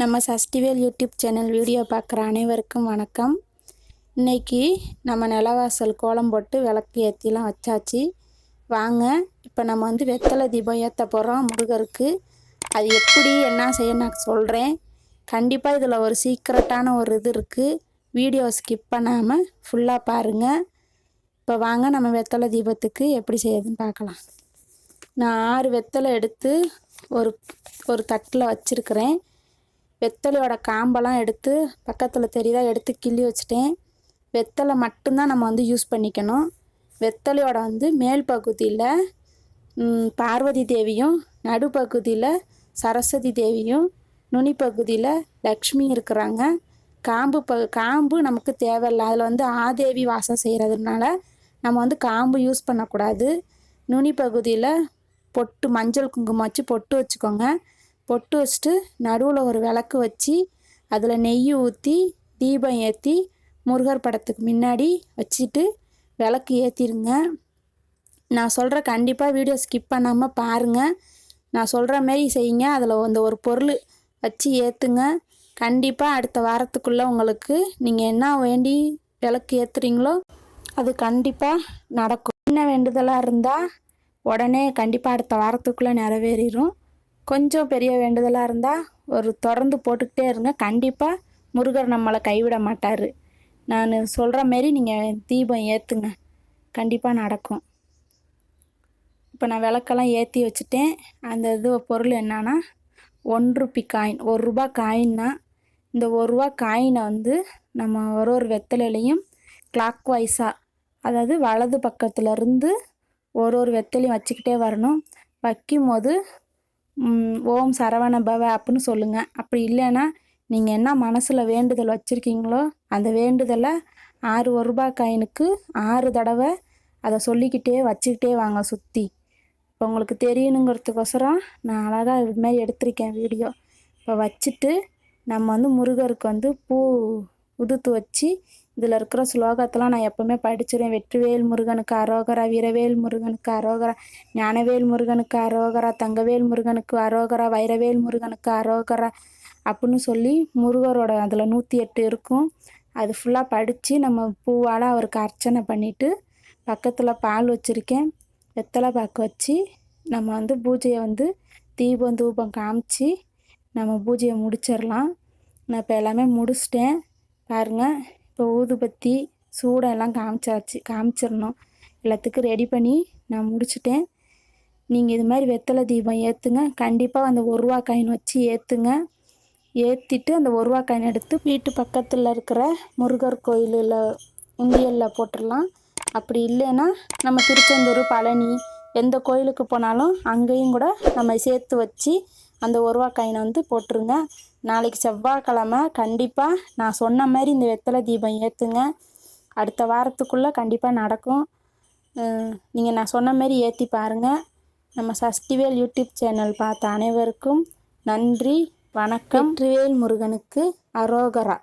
நம்ம சஷ்டிவேல் YouTube channel video பார்க்குற அனைவருக்கும் வணக்கம். இன்னைக்கு நம்ம நிலவாசல் கோலம் போட்டு விளக்கு ஏற்றிலாம் வச்சாச்சு. வாங்க இப்போ நம்ம வந்து வெத்தலை தீபம் ஏற்ற போகிறோம் முருகருக்கு. அது எப்படி என்ன செய்ய நான் சொல்கிறேன் கண்டிப்பாக இதில் ஒரு சீக்ரெட்டான ஒரு இது இருக்குது வீடியோ ஸ்கிப் பண்ணாமல் ஃபுல்லாக பாருங்கள் இப்போ வாங்க நம்ம வெத்தலை தீபத்துக்கு எப்படி செய்யுதுன்னு பார்க்கலாம். நான் ஆறு வெத்தலை எடுத்து ஒரு ஒரு தட்டில் வச்சுருக்கிறேன். வெத்தலையோட காம்பெல்லாம் எடுத்து பக்கத்தில் தெரியுதா எடுத்து கிள்ளி வச்சுட்டேன். வெத்தலை மட்டும்தான் நம்ம வந்து யூஸ் பண்ணிக்கணும். வெத்தலையோட வந்து மேல் பகுதியில் பார்வதி தேவியும் நடுப்பகுதியில் சரஸ்வதி தேவியும் நுனி பகுதியில் லக்ஷ்மி இருக்கிறாங்க. காம்பு ப காம்பு நமக்கு தேவையில்லை. அதில் வந்து ஆதேவி வாசம் செய்கிறதுனால நம்ம வந்து காம்பு யூஸ் பண்ணக்கூடாது. நுனி பகுதியில் பொட்டு மஞ்சள் குங்குமம் வச்சு பொட்டு வச்சுக்கோங்க. பொட்டு வச்சுட்டு நடுவில் ஒரு விளக்கு வச்சு அதில் நெய் ஊற்றி தீபம் ஏற்றி முருகர் படத்துக்கு முன்னாடி வச்சுட்டு விளக்கு ஏற்றிருங்க நான் சொல்கிற கண்டிப்பாக வீடியோ ஸ்கிப் பண்ணாமல் பாருங்கள் நான் சொல்கிற மாரி செய்யுங்க. அதில் அந்த ஒரு பொருள் வச்சு ஏற்றுங்க கண்டிப்பாக அடுத்த வாரத்துக்குள்ளே உங்களுக்கு நீங்கள் என்ன வேண்டி விளக்கு ஏற்றுறீங்களோ அது கண்டிப்பாக நடக்கும். என்ன வேண்டுதலாக இருந்தால் உடனே கண்டிப்பாக அடுத்த வாரத்துக்குள்ளே நிறைவேறிடும் கொஞ்சம் பெரிய வேண்டுதலாக இருந்தால் ஒரு தொடர்ந்து போட்டுக்கிட்டே இருங்க. கண்டிப்பாக முருகர் நம்மளை கைவிட மாட்டார். நான் சொல்கிற மாரி நீங்கள் தீபம் ஏற்றுங்க கண்டிப்பாக நடக்கும். இப்போ நான் விளக்கெல்லாம் ஏற்றி வச்சுட்டேன். அந்த இது பொருள் என்னன்னா ஒன்ருப்பி காயின் ஒரு ரூபா காயின்னா இந்த ஒரு ரூபா காயினை வந்து நம்ம ஒரு ஒரு வெத்தலையிலையும் கிளாக் வைஸாக அதாவது வலது பக்கத்துலேருந்து ஒரு ஒரு வெத்தலையும் வச்சுக்கிட்டே வரணும். வைக்கும் போது ஓம் சரவண பவ அப்படின்னு சொல்லுங்கள் அப்படி இல்லைன்னா நீங்கள் என்ன மனசில் வேண்டுதல் வச்சுருக்கீங்களோ அந்த வேண்டுதலை ஆறு ஒரு ரூபா காயினுக்கு ஆறு தடவை அதை சொல்லிக்கிட்டே வச்சுக்கிட்டே வாங்க சுற்றி இப்போ உங்களுக்கு தெரியணுங்கிறதுக்கோசரம் நான் அழகாக இது மாதிரி எடுத்திருக்கேன் வீடியோ. இப்போ வச்சுட்டு நம்ம வந்து முருகருக்கு வந்து பூ உதுத்து வச்சு இதில் இருக்கிற ஸ்லோகத்தெல்லாம் நான் எப்போவுமே படிச்சிருவேன். வெற்றிவேல் முருகனுக்கு அரோகரா வீரவேல் முருகனுக்கு அரோகரா ஞானவேல் முருகனுக்கு அரோகரா தங்கவேல் முருகனுக்கு அரோகரா வைரவேல் முருகனுக்கு அரோகரா அப்படின்னு சொல்லி முருகரோட அதில் நூற்றி எட்டு இருக்கும். அது ஃபுல்லாக படித்து நம்ம பூவால் அவருக்கு அர்ச்சனை பண்ணிவிட்டு பக்கத்தில் பால் வச்சுருக்கேன். வெத்தலை பாக்கு வச்சு நம்ம வந்து பூஜையை வந்து தீபம் தூபம் காமிச்சு நம்ம பூஜையை முடிச்சிடலாம். நான் இப்போ எல்லாமே முடிச்சிட்டேன். பாருங்கள் இப்போ ஊதுபத்தி சூடம் எல்லாம் காமிச்சாச்சு. காமிச்சிடணும். எல்லாத்துக்கும் ரெடி பண்ணி நான் முடிச்சிட்டேன். நீங்கள் இது மாதிரி வெத்தலை தீபம் ஏற்றுங்க கண்டிப்பாக அந்த ஒரு ரூபா காயின் வச்சு ஏற்றுங்க ஏற்றிட்டு அந்த ஒரு ரூபா காயின் எடுத்து வீட்டு பக்கத்தில் இருக்கிற முருகர் கோயிலில் உண்டியலில் போட்டுடலாம். அப்படி இல்லைன்னா நம்ம திருச்செந்தூர் பழனி எந்த கோயிலுக்கு போனாலும் அங்கேயும் கூட நம்ம சேர்த்து வச்சு அந்த ஒருவா காயினை வந்து போட்டுருங்க. நாளைக்கு செவ்வாய்க்கிழமை கண்டிப்பாக நான் சொன்ன மாதிரி இந்த வெத்தலை தீபம் ஏற்றுங்க அடுத்த வாரத்துக்குள்ளே கண்டிப்பாக நடக்கும். நீங்கள் நான் சொன்ன மாதிரி ஏற்றி பாருங்கள் நம்ம சஷ்டிவேல் யூடியூப் சேனல் பார்த்த அனைவருக்கும் நன்றி வணக்கம். ட்ரிவேல் முருகனுக்கு அரோகரா.